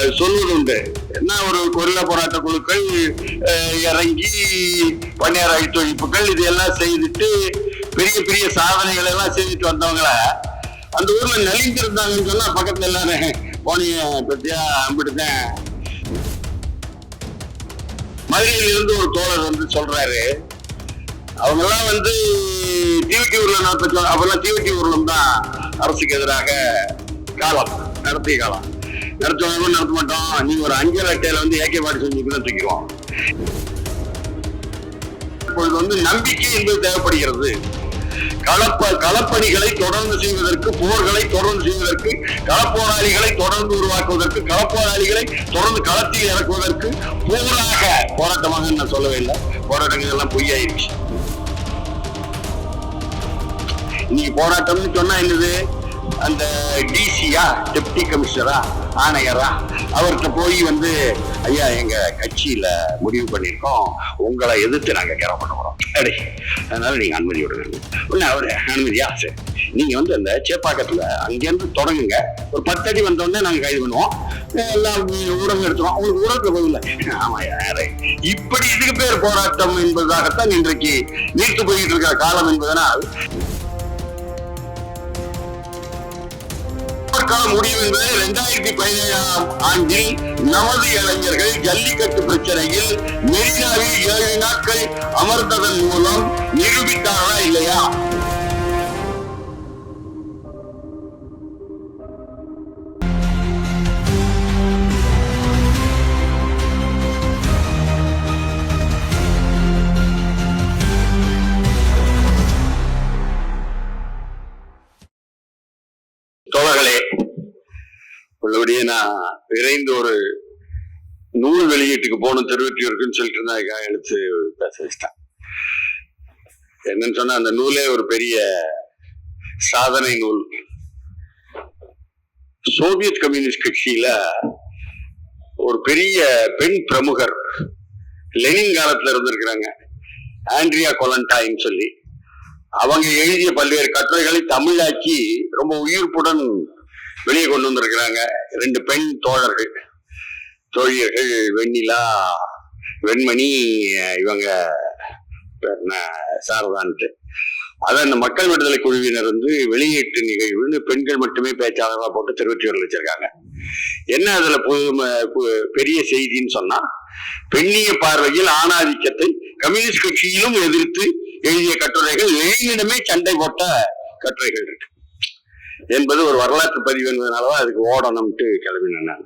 அஹ், சொல்வதுண்டு. என்ன ஒரு கொரில்லா போராட்ட குழுக்கள் இறங்கி பணியார் அழித்தொழிப்புகள் இதெல்லாம் செய்துட்டு பெரிய பெரிய சாதனைகள் எல்லாம் செய்துட்டு வந்தவங்கள அந்த ஊர்ல நலிந்திருந்தாங்கன்னு சொன்னா பக்கத்துல எல்லாரும் போனிய பத்தியா அம்பிட்டுதான் மதுரையில இருந்து ஒரு தோழர் வந்து சொல்றாரு. அவங்க எல்லாம் வந்து டிவிடி ஊர்ல நடத்த அப்பெல்லாம் டிவிடி ஊர்லம் தான் அரசுக்கு எதிராக காலம் நடத்திய காலம். நடத்துவாங்க நடத்த மாட்டோம். நீங்க ஒரு அஞ்சல் அட்டையில வந்து ஏகே பாடி செஞ்சுக்கணும் தூக்கிடுவோம் இப்பொழுது வந்து நம்பிக்கை என்பது தேவைப்படுகிறது. களப்ப களப்பணிகளை தொடர்ந்து செய்வதற்கு போர்களை தொடர்ந்து செய்வதற்கு களப்போராளிகளை தொடர்ந்து உருவாக்குவதற்கு களப்போராளிகளை தொடர்ந்து களத்தில் இறக்குவதற்கு போராக போராட்டமாக நான் சொல்லவே இல்லை. போராட்டங்கள் எல்லாம் பொய்யாயிருச்சு இன்னைக்கு போராட்டம்னு சொன்னா என்னது? அந்த டிசியா டெப்டி கமிஷனரா ஆணையரா அவர்கிட்ட போய் வந்து ஐயா எங்க கட்சியில முடிவு பண்ணியிருக்கோம். உங்களை எதிர்த்து நாங்க கேர பண்ண போறோம். அதனால நீங்க அனுமதி விடுங்க உடனே அவரு அனுமதியா? சரி. நீங்க வந்து அந்த சேப்பாக்கத்துல அங்கேருந்து தொடங்குங்க. ஒரு பத்தடி வந்தோடனே நாங்க கைது பண்ணுவோம். எல்லாம் ஊடகம் எடுத்துருவோம். உங்களுக்கு ஊடகத்துல போதில்லை ஆமா யாரு? இப்படி இதுக்கு பேர் போராட்டம் என்பதாகத்தான் இன்றைக்கு நீட்டு போயிட்டு இருக்கிற காலம் என்பதனால் போர்க்காலம் முடியும் என்பது இரண்டாயிரத்தி பதினேழாம் ஆண்டில் நமது இளைஞர்கள் ஜல்லிக்கட்டு பிரச்சனையில் மெரினாவில் ஏழு நாட்கள் அமர்ந்ததன் மூலம் நிரூபித்தார்களா இல்லையா? உள்ளபடியே நான் விரைந்து ஒரு நூல் வெளியீட்டுக்கு போகணும் திருவெற்றியூருக்குன்னு சொல்லிட்டு இருந்தா எடுத்து பேச என்னன்னு சொன்னா அந்த நூலே ஒரு பெரிய சாதனை நூல். சோவியத் கம்யூனிஸ்ட் கட்சியில ஒரு பெரிய பெண் பிரமுகர் லெனின் காலத்துல இருந்திருக்கிறாங்க ஆண்ட்ரியா கொலண்டாயின்னு சொல்லி. அவங்க எழுதிய பல்வேறு கட்டுரைகளை தமிழாக்கி ரொம்ப உயிர்ப்புடன் வெளியே கொண்டு வந்திருக்கிறாங்க. ரெண்டு பெண் தோழர்கள். தோழியர்கள் வெண்ணிலா வெண்மணி இவங்க சாரதான்ட்டு. அதை அந்த மக்கள் விடுதலை குழுவினர் வந்து வெளியீட்டு நிகழ்வுன்னு பெண்கள் மட்டுமே பேச்சாளர்களா போட்டு திருவற்றியூர்ல வச்சிருக்காங்க. என்ன அதுல பு- பு- பெரிய செய்தின்னு சொன்னா பெண்ணிய பார்வையில் ஆணாதிக்கத்தை கம்யூனிஸ்ட் கட்சியிலும் எதிர்த்து எழுதிய கட்டுரைகள் லெனினிடமே சண்டை போட்ட கட்டுரைகள் இருக்கு. என்பது ஒரு வரலாற்று பதிவு என்பதனாலதான் அதுக்கு ஓடணும்ட்டு கிளம்பினேன் நான்.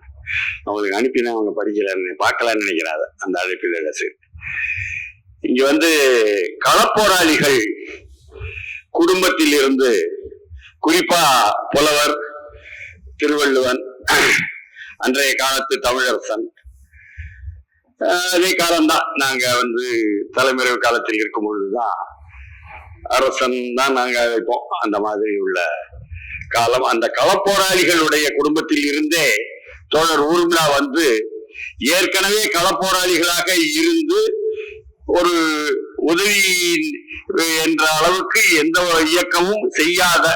அவங்களுக்கு அனுப்பினேன் அவங்க படிக்கலன்னு பார்க்கலன்னு நினைக்கிறாத அந்த அழைப்பிதழ சரி. இங்க வந்து களப்போராளிகள் குடும்பத்தில் இருந்து குறிப்பா புலவர் திருவள்ளுவன் அன்றைய காலத்து தமிழரசன். அதே காலம்தான். நாங்க வந்து தலைமுறை காலத்தில் இருக்கும் பொழுதுதான் அரசன் தான் நாங்க அழைப்போம். அந்த மாதிரி உள்ள காலம் அந்த களப்போராளிகளுடைய குடும்பத்தில் இருந்தே தோழர் ஊர்மிளா வந்து ஏற்கனவே களப்போராளிகளாக இருந்து ஒரு உதவி என்ற அளவுக்கு எந்த ஒரு இயக்கமும் செய்யாத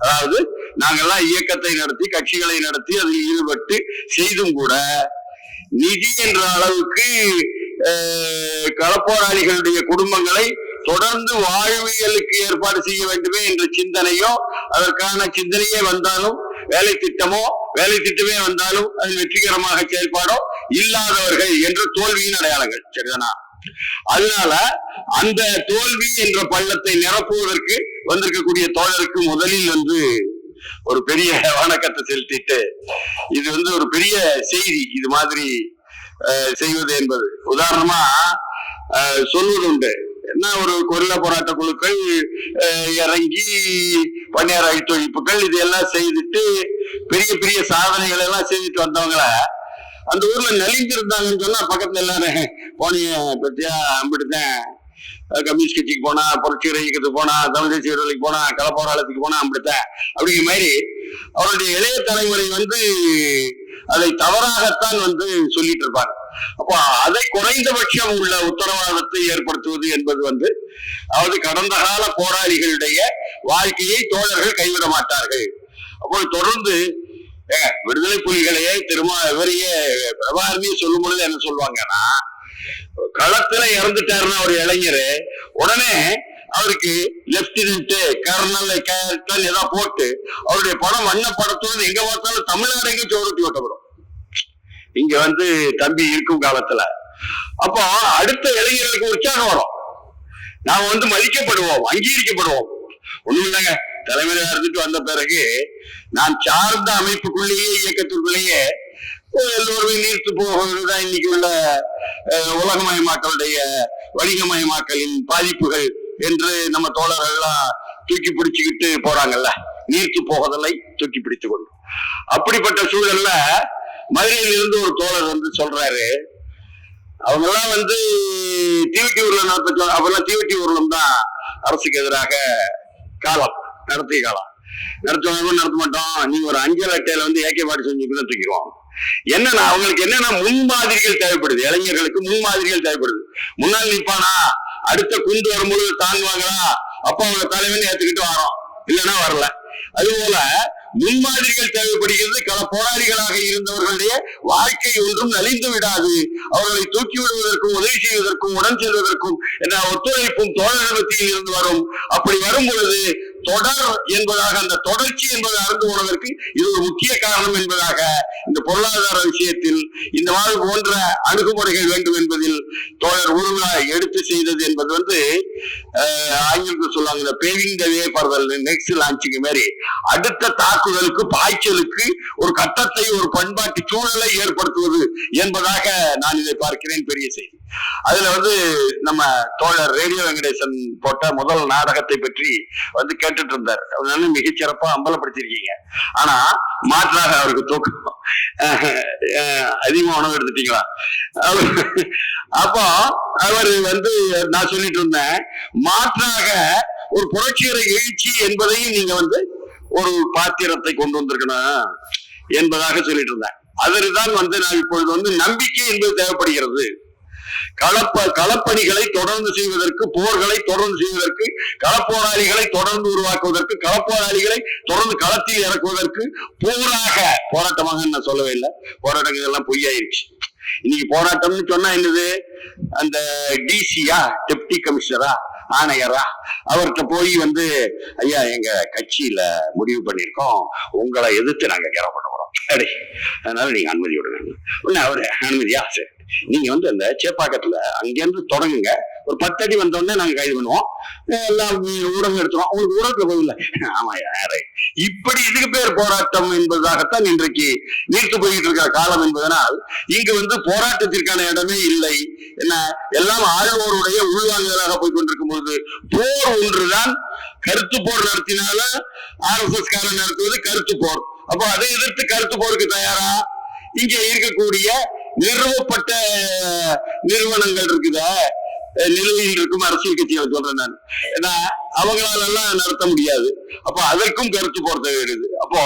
அதாவது நாங்கெல்லாம் இயக்கத்தை நடத்தி கட்சிகளை நடத்தி அதில் ஈடுபட்டு செய்தும் கூட நிதி என்ற அளவுக்கு களப்போராளிகளுடைய குடும்பங்களை தொடர்ந்து வாழ்வியலுக்கு ஏற்பாடு செய்ய வேண்டுமே என்ற சிந்தனையோ அதற்கான சிந்தனையே வந்தாலும் வேலை திட்டமோ வேலை திட்டமே வந்தாலும் அது வெற்றிகரமாக செயல்பாடோ இல்லாதவர்கள் என்ற தோல்வியின் அடையாளங்கள். சரிதானா? அதனால அந்த தோல்வி என்ற பள்ளத்தை நிரப்புவதற்கு வந்திருக்கக்கூடிய தோழருக்கு முதலில் வந்து ஒரு பெரிய வணக்கத்தை செலுத்திட்டு இது வந்து ஒரு பெரிய செய்தி இது மாதிரி செய்வது என்பது. உதாரணமா சொல்வது சொல்வதுண்டு. என்ன ஒரு கொரில்லா போராட்ட குழுக்கள் இறங்கி பணியார் அழித்தொழிப்புகள் இதெல்லாம் செய்துட்டு பெரிய பெரிய சாதனைகள் எல்லாம் செய்துட்டு வந்தவங்கள அந்த ஊர்ல நலிந்திருந்தாங்கன்னு சொன்னா பக்கத்துல எல்லாரும் போனிய பத்தியா அம்பிட்டுதான் கம்யூனிஸ்ட் கட்சிக்கு போனா புரட்சி இயக்கத்துக்கு போனா தமிழ் தேசிய விடுதலைக்கு போனா கலப்போராளத்துக்கு போனா அப்படித்தான் அப்படிங்கிற மாதிரி அவருடைய இளைய தலைமுறை வந்து அதை தவறாகத்தான் வந்து சொல்லிட்டு இருப்பாங்க அப்போ அதை குறைந்தபட்சம் உள்ள உத்தரவாதத்தை ஏற்படுத்துவது என்பது வந்து அதாவது கடந்த கால போராளிகளுடைய வாழ்க்கையை தோழர்கள் கைவிட மாட்டார்கள். அப்போ தொடர்ந்து விடுதலை புலிகளையே திரும்ப இவரையே பிரபாரதியை சொல்லும் பொழுது என்ன சொல்லுவாங்கன்னா களத்துல இறந்துட்டாருன்னா ஒரு இளைஞர். உடனே அவருக்கு லெப்டினன்ட் கர்னல் கேப்டன் ஏதாவது போட்டு அவருடைய படம் வண்ண படத்தோடு எங்க பார்த்தாலும் தமிழ்நாடு எங்கேயும் சோறுட்டி ஓட்டப்படும். இங்க வந்து தம்பி இருக்கும் காலத்துல. அப்போ அடுத்த இளைஞர்களுக்கு உற்சாகம் வரும். நாம வந்து மதிக்கப்படுவோம் அங்கீகரிக்கப்படுவோம். ஒண்ணும் இல்லைங்க தலைமையில இருந்துட்டு வந்த பிறகு நான் சார்ந்த அமைப்புக்குள்ளேயே இயக்கத்திற்குள்ளேயே எல்லோருமே நீர்த்து போவதுதான் இன்னைக்கு உள்ள அஹ், உலகமயமாக்கலுடைய வணிகமயமாக்கலின் பாதிப்புகள் என்று நம்ம தோழர்கள்லாம் தூக்கி பிடிச்சுக்கிட்டு போறாங்கல்ல. நீர்த்து போவதில்லை தூக்கி பிடித்து கொண்டு. அப்படிப்பட்ட சூழல்ல மதுரையில இருந்து ஒரு தோழர் வந்து சொல்றாரு. அவங்க எல்லாம் வந்து டிவிடி ஊர்ல நடத்த அப்பெல்லாம் தீவட்டி ஊர்வலம் தான் அரசுக்கு எதிராக காலம் நடத்திய காலம். நடத்துவாங்க நடத்த மாட்டோம். நீங்க ஒரு அஞ்சல் அட்டையில வந்து ஏகே பாடி செஞ்சுக்குள்ள தூக்கிடுவோம் என்னன்னா அவங்களுக்கு என்னன்னா முன்மாதிரிகள் தேவைப்படுது. இளைஞர்களுக்கு முன்மாதிரிகள் தேவைப்படுது. முன்னால் நிற்பானா அடுத்த குண்டு வரும்பொழுது தாங்குவாங்களா? அப்ப அவங்க தலைவன் ஏத்துக்கிட்டு வரோம். இல்லைன்னா வரல. அது போல முன்மாதிரிகள் தேவைப்படுகிறது. கள போராளிகளாக இருந்தவர்களுடைய வாழ்க்கை ஒன்றும் நலிந்து விடாது. அவர்களை தூக்கி விடுவதற்கும் உதவி செய்வதற்கும் உடன் செல்வதற்கும் என்ற ஒத்துழைப்பும் தோழர் மத்தியில் இருந்து வரும். அப்படி வரும் பொழுது தொடர் என்பதாக அந்த தொடர்ச்சி என்பதை அறிந்து கொள்வதற்கு இது ஒரு முக்கிய காரணம் என்பதாக இந்த பொருளாதார விஷயத்தில் இந்த மாதிரி போன்ற அணுகுமுறைகள் வேண்டும் என்பதில் தோழர் உருவா எடுத்து செய்தது என்பது வந்து ஆங்கிலத்தில் சொல்லுவாங்க paving the way for next launching மாதிரி அடுத்த தாக்குதலுக்கு பாய்ச்சலுக்கு ஒரு கட்டத்தை ஒரு பண்பாட்டு சூழலை ஏற்படுத்துவது என்பதாக நான் இதை பார்க்கிறேன் பெரிய செய்தி. அதுல வந்து நம்ம தோழர் ரேடியோ வெங்கடேசன் போட்ட முதல் நாடகத்தை பற்றி வந்து கேட்டுட்டு இருந்தார். அவர் மிகச்சிறப்பா அம்பலப்படுத்திருக்கீங்க ஆனா மாற்றாக அவருக்கு தூக்கம். அதிகமா உணவு எடுத்துட்டீங்களா? அப்போ அவர் வந்து நான் சொல்லிட்டு இருந்தேன் மாற்றாக ஒரு புரட்சிகர எழுச்சி என்பதையும் நீங்க வந்து ஒரு பாத்திரத்தை கொண்டு வந்திருக்கணும் என்பதாக சொல்லிட்டு இருந்தேன். அதுதான் வந்து நான் இப்பொழுது வந்து நம்பிக்கை என்பது தேவைப்படுகிறது. களப்ப களப்பணிகளை தொடர்ந்து செய்வதற்கு போர்களை தொடர்ந்து செய்வதற்கு களப்போராளிகளை தொடர்ந்து உருவாக்குவதற்கு களப்போராளிகளை தொடர்ந்து களத்தில் இறக்குவதற்கு போராக போராட்டமாக நான் சொல்லவே இல்லை. போராட்டங்கள் எல்லாம் பொய்யாயிருச்சு. இன்னைக்கு போராட்டம்னு சொன்னா என்னது? அந்த டிசியா டெப்டி கமிஷனரா ஆணையரா அவர்கிட்ட போய் வந்து ஐயா எங்க கட்சியில முடிவு பண்ணியிருக்கோம். உங்களை எதிர்த்து நாங்க கிளம்ப பண்ண போறோம் அதனால நீங்க அனுமதி விடுங்க அவரு அனுமதியா? சரி. நீங்க வந்து அந்த சேப்பாக்கத்துல அங்கிருந்து தொடங்குங்க. ஒரு பத்து அடி வந்தோடனே நாங்க கைது பண்ணுவோம். எல்லாம் ஊடகம் எடுத்துருவோம். உங்களுக்கு ஊடகத்துல போதில்ல ஆமா யாரு? இப்படி இதுக்கு பேர் போராட்டம் என்பதாகத்தான் இன்றைக்கு நீர்த்து போய்கிட்டு இருக்கிற காலம் என்பதனால் இங்கு வந்து போராட்டத்திற்கான இடமே இல்லை. என்ன? எல்லாம் ஆழ்வோருடைய உள்வாங்குதலாக போய் கொண்டிருக்கும் பொழுது போர் ஒன்றுதான் கருத்து போர் நடத்தினால ஆர் எஸ் எஸ் காரன் நடத்துவது கருத்து போர். அப்போ அதை எதிர்த்து கருத்து போருக்கு தயாரா? இங்க இருக்கக்கூடிய நிறுவப்பட்ட நிறுவனங்கள் இருக்குதா? நிலுவையில் இருக்கும் அரசியல் கட்சிகளை சொல்றேன் நான். ஏன்னா அவங்களால எல்லாம் நடத்த முடியாது. அப்போ அதற்கும் கருத்து போர் தேவைப்படுது அப்போ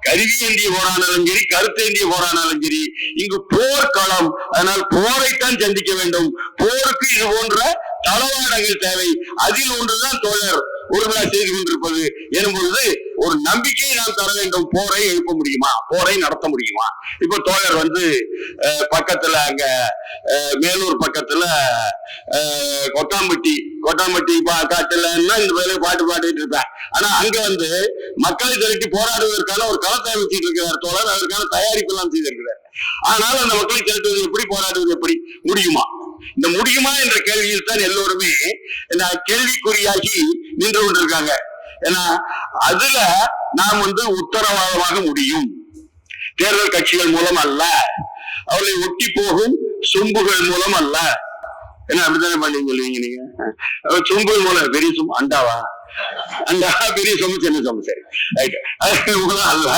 கருவி ஏந்திய போரானாலும் சரி கருத்து ஏந்திய போரானாலும் சரி இங்கு போர்க்களம் அதனால் போரைத்தான் சந்திக்க வேண்டும். போருக்கு இது போன்ற தளவாடங்கள் தேவை. அதில் ஒன்றுதான் தோழர் உறுதியா செய்து கொண்டிருப்பது எனும் பொழுது ஒரு நம்பிக்கையை நாம் தர வேண்டும். போரை எழுப்ப முடியுமா? போரை நடத்த முடியுமா? இப்போ தோழர் வந்து பக்கத்துல அங்க மேலூர் பக்கத்துல கொட்டாம்பட்டி கொட்டாம்பட்டி பா- காட்டுலன்னா இந்த வேலையை பாட்டு பாடிட்டு இருப்பேன். ஆனா அங்க வந்து மக்களை திரட்டி போராடுவதற்கான ஒரு களத்தை அமைச்சிட்டு இருக்கிறார் தோழர். அதற்கான தயாரிப்பு எல்லாம் செய்திருக்கிறார். ஆனால் அந்த மக்களை திரட்டுவது எப்படி? போராடுவது எப்படி? முடியுமா? இந்த முடியுமா என்ற கேள்வியில் தான் எல்லோருமே என்ன கேள்விக்குறியாகி நின்று கொண்டிருக்காங்க. ஏன்னா அதுல நாம் வந்து உத்தரவாதமாக முடியும். தேர்தல் கட்சிகள் மூலம் அல்ல. அவர்களை ஒட்டி போகும் சொம்புகள் மூலம் அல்ல. என்ன அப்படித்தானே பண்ணி சொல்லுவீங்க நீங்க? சொம்புகள் சொம்பு மூலம் பெரிய சொம்பு அண்டாவா? அண்டா பெரிய சொம்பு சின்ன சொம்பு சரி. ரைட் அது மூலம் அல்ல.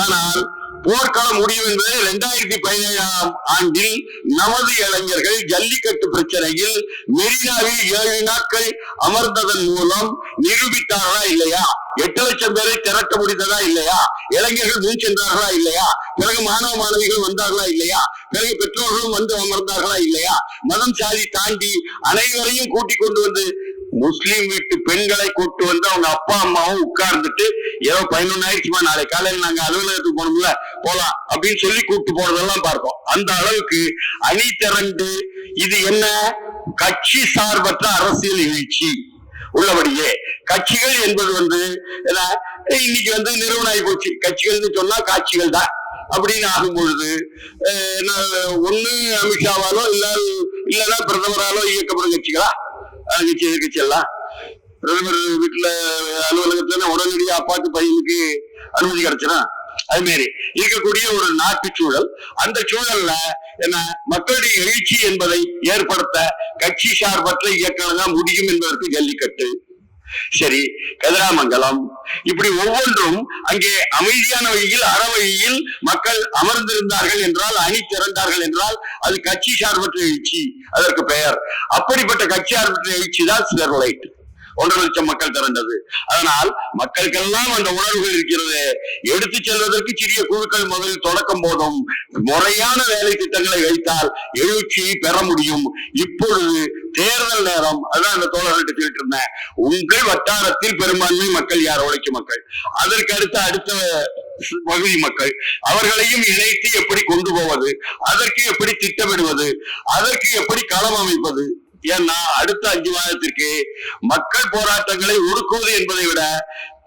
ஆனால் போர்க்காலம் முடியும் என்பது இரண்டாயிரத்தி பதினேழாம் ஆண்டில் நமது இளைஞர்கள் ஜல்லிக்கட்டு பிரச்சனையில் மெரினாவில் ஏழு நாட்கள் அமர்ந்ததன் மூலம் நிரூபித்தார்களா இல்லையா? எட்டு லட்சம் பேரை திரட்ட முடிந்ததா இல்லையா? இளைஞர்கள் முன் சென்றார்களா இல்லையா? பிறகு மாணவ மாணவிகள் வந்தார்களா இல்லையா? பிறகு பெற்றோர்களும் வந்து அமர்ந்தார்களா இல்லையா? மதம் சாதி தாண்டி அனைவரையும் கூட்டிக் கொண்டு வந்து முஸ்லீம் வீட்டு பெண்களை கூப்பிட்டு வந்து அவங்க அப்பா அம்மாவும் உட்கார்ந்துட்டு ஏதோ பதினொன்னு ஆயிடுச்சுமா நாளை காலையில் நாங்க அலுவலகத்துக்கு போகணும்ல போலாம் அப்படின்னு சொல்லி கூப்பிட்டு போறதெல்லாம் பார்ப்போம். அந்த அளவுக்கு அணி திரண்டு இது என்ன? கட்சி சார்பற்ற அரசியல் எழுச்சி உள்ளபடியே. கட்சிகள் என்பது வந்து என்ன, இன்னைக்கு வந்து நிறுவனம் போச்சு. கட்சிகள்னு சொன்னா காட்சிகள் தான். அப்படின்னு ஆகும் பொழுது என்ன, ஒண்ணு அமித்ஷாவாலோ இல்ல இல்லைன்னா பிரதமராலோ இயக்கப்படும் கட்சிகளா? கட்சி எதிர்கட்சி எல்லாம் பிரதமர் வீட்டுல அலுவலகத்துல உடனடியாக அப்பாக்கு பையனுக்கு அனுமதி கிடைச்சினா அது மாதிரி இருக்கக்கூடிய ஒரு நாட்டு சூழல். அந்த சூழல்ல என்ன மக்களுடைய எழுச்சி என்பதை ஏற்படுத்த கட்சி சார்பற்ற இயக்கங்கள் தான் முடியும் என்பதற்கு ஜல்லிக்கட்டு. சரி கதிராமங்கலம். இப்படி ஒவ்வொன்றும் அங்கே அமைதியான வழியில் அறவழியில் மக்கள் அமர்ந்திருந்தார்கள் என்றால் அணி திறந்தார்கள் என்றால் அது கட்சி சார்பற்ற எழுச்சி. அதற்கு பெயர். அப்படிப்பட்ட கட்சி சார்பற்ற எழுச்சி தான் ஸ்டெர்லைட் ஒன்றரை லட்சம் மக்கள் திரண்டது. அதனால் மக்களுக்கெல்லாம் அந்த உணர்வுகள் இருக்கிறது. எடுத்து செல்வதற்கு சிறிய குழுக்கள் முதலில் தொடக்கம் போதும் முறையான வேலை திட்டங்களை வைத்தால் எழுச்சியை பெற முடியும். இப்பொழுது தேர்தல் நேரம். அதான் அந்த தோழர்கள்ட்ட சொல்லிட்டு இருந்தேன். உங்கள் வட்டாரத்தில் பெரும்பான்மை மக்கள் யார்? உழைக்கும் மக்கள். அதற்கு அடுத்த அடுத்த பகுதி மக்கள். அவர்களையும் இணைத்து எப்படி கொண்டு போவது? அதற்கு எப்படி திட்டமிடுவது? அதற்கு எப்படி களம் அமைப்பது? ஏன்னா அடுத்த அஞ்சு மாதத்திற்கு மக்கள் போராட்டங்களை ஒடுக்குவது என்பதை விட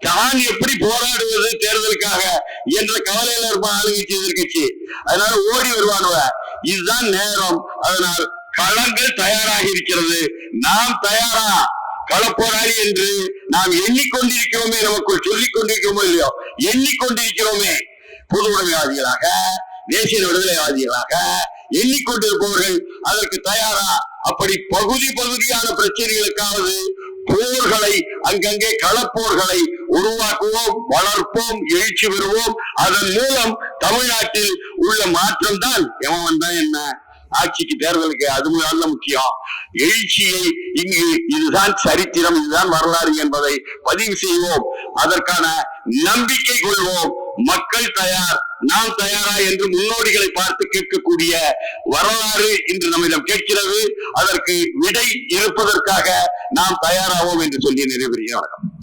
தான் எப்படி போராடுவது தேர்தலுக்காக என்ற கவலையில இருப்பான் ஆளுங்கட்சி எதிர்கட்சி அதனால ஓடி வருவானுவ இதுதான் நேரம். அதனால் களங்கள் தயாராக இருக்கிறது. நாம் தயாரா? களப்போராளி என்று நாம் எண்ணிக்கொண்டிருக்கிறோமே நமக்குள் சொல்லிக் கொண்டிருக்கிறோமோ இல்லையோ? எண்ணிக்கொண்டிருக்கிறோமே. பொது உடைமைவாதிகளாக தேசிய விடுதலைவாதிகளாக எண்ணிக்கொண்டிருப்பவர்கள் அதற்கு தயாரா? அப்படி பகுதி பகுதியான பிரச்சனைகளுக்காவது போர்களை அங்கங்கே களப்போர்களை உருவாக்குவோம் வளர்ப்போம் எழுச்சி பெறுவோம். அதன் மூலம் தமிழ்நாட்டில் உள்ள மாற்றம் தான் எவன் வந்தா என்ன ஆட்சிக்கு தேர்தலுக்கு அது நல்ல முக்கியம். எழுச்சியை இங்கு இதுதான் சரித்திரம் இதுதான் வரலாறு என்பதை பதிவு செய்வோம். அதற்கான நம்பிக்கை கொள்வோம். மக்கள் தயார் நாம் தயாரா என்று முன்னோடிகளை பார்த்து கேட்கக்கூடிய வரலாறு இன்று நம்மிடம் கேட்கிறது. அதற்கு விடை இருப்பதற்காக நாம் தயாராவோம் என்று சொல்லி நிறைவேறுகிறேன்